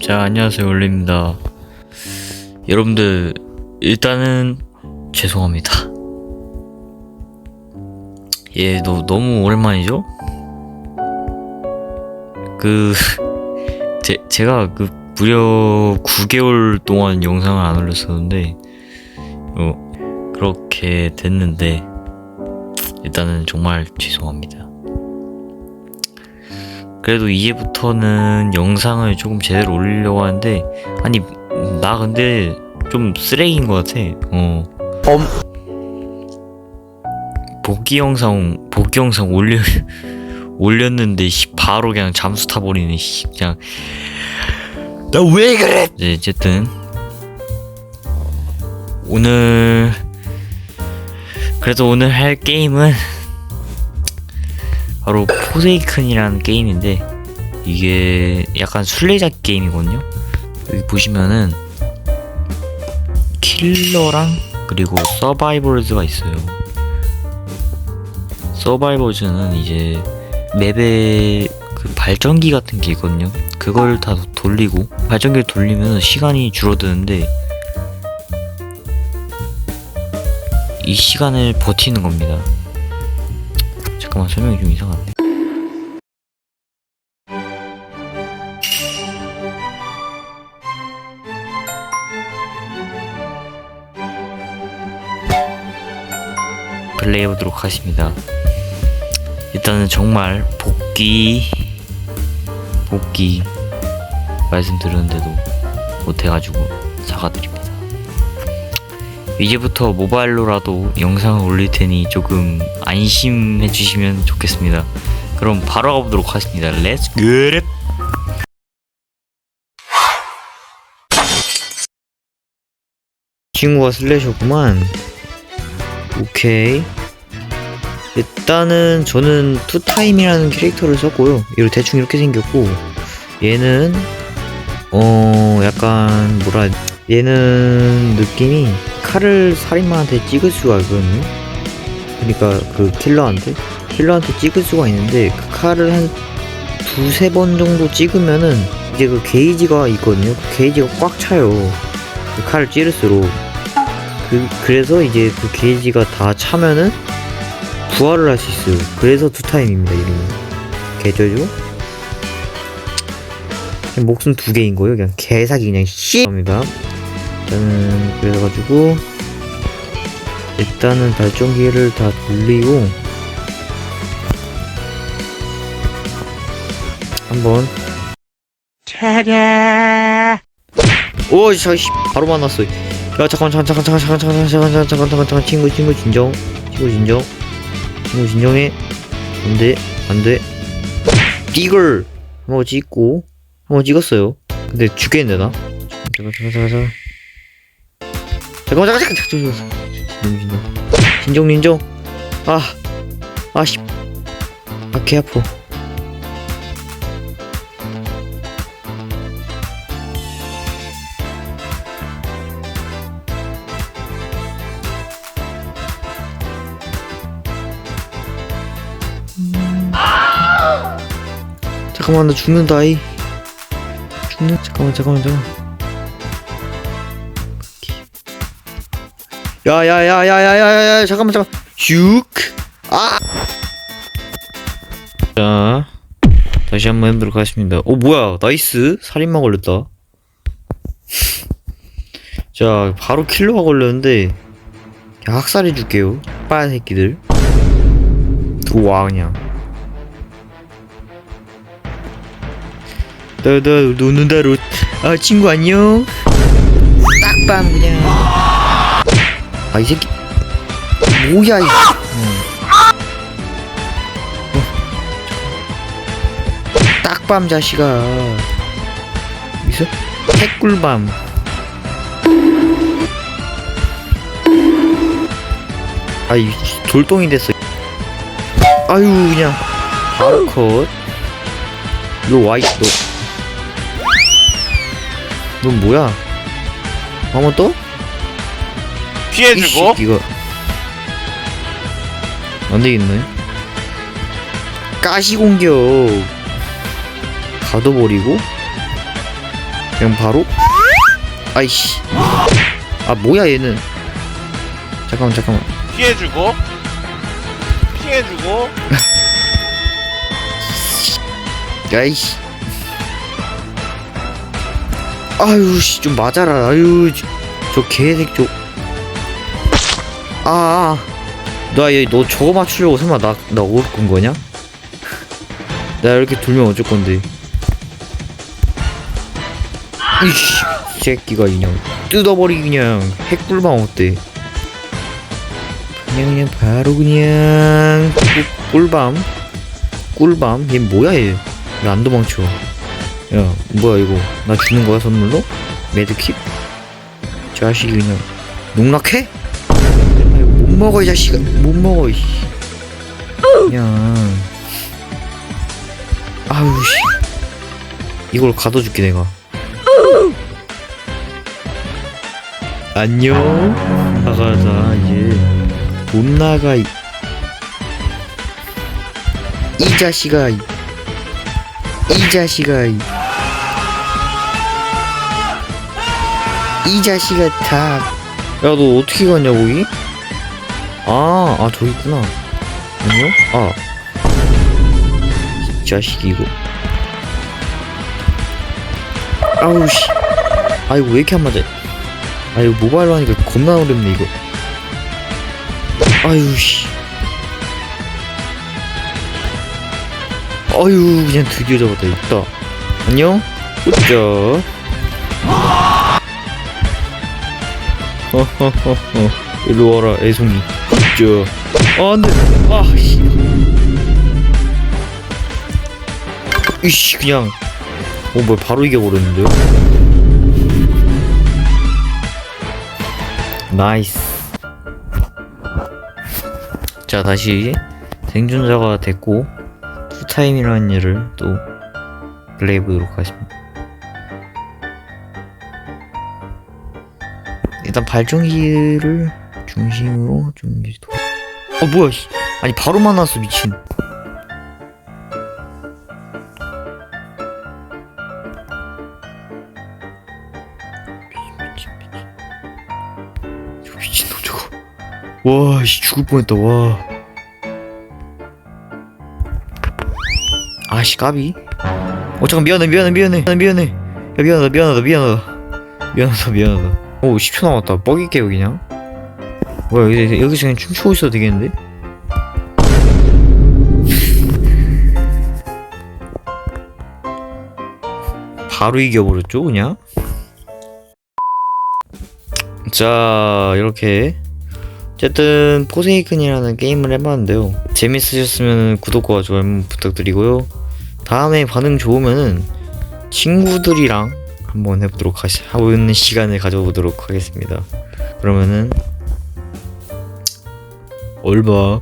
자, 안녕하세요. 올리입니다. 여러분들, 일단은, 죄송합니다. 예, 너, 너무 오랜만이죠? 그, 제, 제가 그, 무려 9개월 동안 영상을 안 올렸었는데, 어, 그렇게 됐는데, 일단은 정말 죄송합니다. 그래도 이제부터는 영상을 조금 제대로 올리려고 하는데 아니 나 근데 좀 쓰레기인 것 같아. 어. 복귀 영상 복귀 영상 올려 올렸는데 씨, 바로 그냥 잠수 타버리네 씨, 그냥. 나 왜 그래? 네, 어쨌든. 오늘 그래도 오늘 할 게임은 바로 포세이큰이라는 게임인데 이게 약간 술래잡기 게임이거든요. 여기 보시면은 킬러랑 그리고 서바이벌즈가 있어요. 서바이벌즈는 이제 맵에 그 발전기 같은 게 있거든요. 그걸 다 돌리고 발전기를 돌리면 시간이 줄어드는데 이 시간을 버티는 겁니다. 잠깐만 설명이 좀 이상한데. 플레이 해 보도록 하겠습니다. 일단은 정말 복귀 복귀 말씀드렸는데도 못해가지고 사과드립니다. 이제부터 모바일로라도 영상을 올릴 테니 조금 안심해 주시면 좋겠습니다. 그럼 바로 가보도록 하겠습니다. Get it! 친구가 슬래셔구만. 오케이. 일단은 저는 투타임이라는 캐릭터를 썼고요. 이거 대충 이렇게 생겼고 얘는 어 약간 뭐라 얘는 느낌이 칼을 살인마한테 찍을 수가 있거든요. 그러니까 그 킬러한테 킬러한테 찍을 수가 있는데 그 칼을 한 두세 번 정도 찍으면은 이제 그 게이지가 있거든요. 그 게이지가 꽉 차요. 그 칼을 찌를수록 그 그래서 이제 그 게이지가 다 차면은 부활을 할 수 있어요. 그래서 두 타임입니다. 이름이? 그냥 목숨 두 개인 거예요. 그냥 개사기 그냥 씨 합니다. 일단은 그래가지고 일단은 발전기를 다 돌리고 한번 차례 오 저씨 바로 만났어 야 잠깐 잠깐 잠깐 잠깐 잠깐 잠깐 잠깐 잠깐 잠깐 잠깐 잠깐 친구 친구 진정 친구 진정 친구 진정해 안돼 안돼 띠글 한번 찍고 한번 찍었어요 근데 죽겠네 나 잠깐 잠깐 잠깐 잠깐 잠깐만 잠깐 잠깐 잠깐 잠깐 진정 진정 진정 아 아씨 아개 아파 잠깐만 나 죽는다 이. 죽는 잠깐만 잠깐만 잠깐만. 야야야야야야야 잠깐만 잠깐 슉아! 자 다시 한번 해보도록 하겠습니다. 오 뭐야? 나이스. 살인마 걸렸다. 자 바로 킬러가 걸렸는데 그냥 학살해 줄게요. 빠른 새끼들. 들어와 그냥 너너 노는다로 아 친구 안녕. 딱밤 그냥. 아 이 새끼. 뭐야 이 어. 딱밤 자식아. 있어 핵꿀밤. 아이 돌덩이 됐어. 아유 그냥. 바로 컷. 이거 와이 너 넌 뭐야? 한번 또? 피해주고? 이씨, 이거. 안 되겠네. 가시 공격. 가둬버리고. 그냥 바로? 아이씨. 아 뭐야 얘는. 잠깐만 잠깐만. 피해주고? 피해주고? 야이씨 아유 씨 좀 맞아라. 아유 저, 저 개새끼 저아나얘너 저거 맞추려고 설마 나 나 오를 끈 거냐? 나 이렇게 돌면 어쩔 건데. 이씨 이 새끼가 그냥 뜯어버리 그냥 핵불방 어때? 그냥 그냥 바로 그냥 꿀- 꿀밤? 꿀밤? 얘 뭐야 얘? 왜 안 도망쳐 야 뭐야 이거. 나 주는 거야 선물로? 매드킵? 자식이 그냥 농락해? 아이고 못 먹어 이 자식아. 못 먹어 이씨. 그냥. 아우 씨. 이걸 가둬줄게 내가. 안녕. 나가자 이제. 못 나가 이, 이 자식아 이, 이 자식아 이, 이 자식아 다 야 너 어떻게 갔냐 거기? 아, 아 저기 있구나. 안녕? 아. 이 자식이 이거 아우 씨. 아이고 왜 이렇게 안 맞아? 아 이거 모바일로 하니까 겁나 어렵네 이거. 아유 씨. 아유 그냥 드디어 잡았다. 있다. 안녕? 웃자 허허허허 일로 와라 애송이. 웃자 아 안돼. 아씨. 이씨 그냥. 어 뭐야 바로 이겨버렸는데요? 나이스. 자 다시 생존자가 됐고 투타임이라는 일을 또 플레이해보도록 하겠습니다 일단 발전기를 중심으로 좀 이제 도... 어 뭐야 씨. 아니 바로 만났어 미친. 미친놈 저거. 와 씨 죽을 뻔했다 와. 아씨 까비. 어 잠깐 미안해 미안해 미안해 미안해. 야 미안하다 미안하다 미안하다. 미안하다 미안하다 오 10초 남았다. 뻑일게요 그냥 뭐야 여기, 여기서 그냥 춤추고 있어도 되겠는데? 바로 이겨버렸죠 그냥? 자 이렇게. 어쨌든 포세이큰이라는 게임을 해봤는데요. 재밌으셨으면 구독과 좋아요 부탁드리고요. 다음에 반응 좋으면은 친구들이랑 한번 해보도록 하시, 하고 있는 시간을 가져보도록 하겠습니다. 그러면은 얼바